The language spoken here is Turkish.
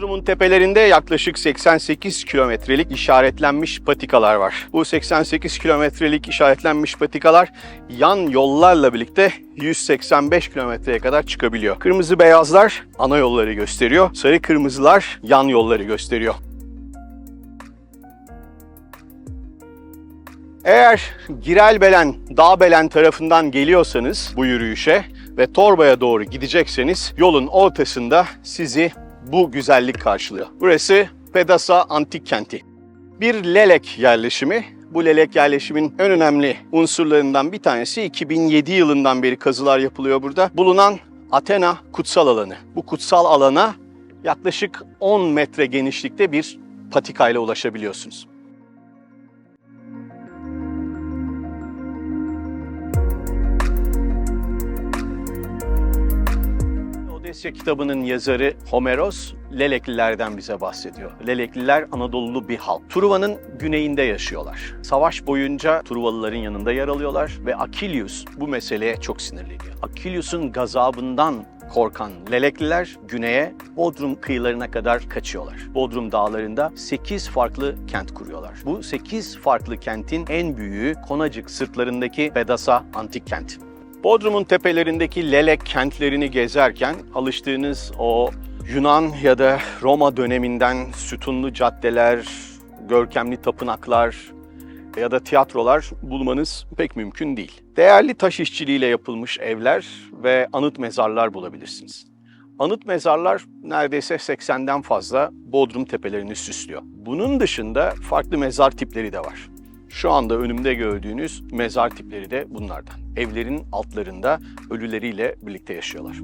Bodrum'un tepelerinde yaklaşık 88 kilometrelik işaretlenmiş patikalar var. Bu 88 kilometrelik işaretlenmiş patikalar yan yollarla birlikte 185 kilometreye kadar çıkabiliyor. Kırmızı beyazlar ana yolları gösteriyor. Sarı kırmızılar yan yolları gösteriyor. Eğer Girelbelen, Dağbelen tarafından geliyorsanız bu yürüyüşe ve Torba'ya doğru gidecekseniz yolun ortasında sizi bu güzellik karşılıyor. Burası Pedasa Antik Kenti. Bir lelek yerleşimi. Bu lelek yerleşimin en önemli unsurlarından bir tanesi 2007 yılından beri kazılar yapılıyor burada. Bulunan Athena kutsal alanı. Bu kutsal alana yaklaşık 10 metre genişlikte bir patikayla ulaşabiliyorsunuz. Odesya kitabının yazarı Homeros Leleklilerden bize bahsediyor. Lelekliler Anadolulu bir halk. Truva'nın güneyinde yaşıyorlar. Savaş boyunca Truvalıların yanında yer alıyorlar ve Akilius bu meseleye çok sinirleniyor. Akilius'un gazabından korkan Lelekliler güneye Bodrum kıyılarına kadar kaçıyorlar. Bodrum dağlarında 8 farklı kent kuruyorlar. Bu 8 farklı kentin en büyüğü Konacık sırtlarındaki Bedasa Antik Kent. Bodrum'un tepelerindeki Lelek kentlerini gezerken alıştığınız o Yunan ya da Roma döneminden sütunlu caddeler, görkemli tapınaklar ya da tiyatrolar bulmanız pek mümkün değil. Değerli taş işçiliğiyle yapılmış evler ve anıt mezarlar bulabilirsiniz. Anıt mezarlar neredeyse 80'den fazla Bodrum tepelerini süslüyor. Bunun dışında farklı mezar tipleri de var. Şu anda önümde gördüğünüz mezar tipleri de bunlardan. Evlerin altlarında ölüleriyle birlikte yaşıyorlar.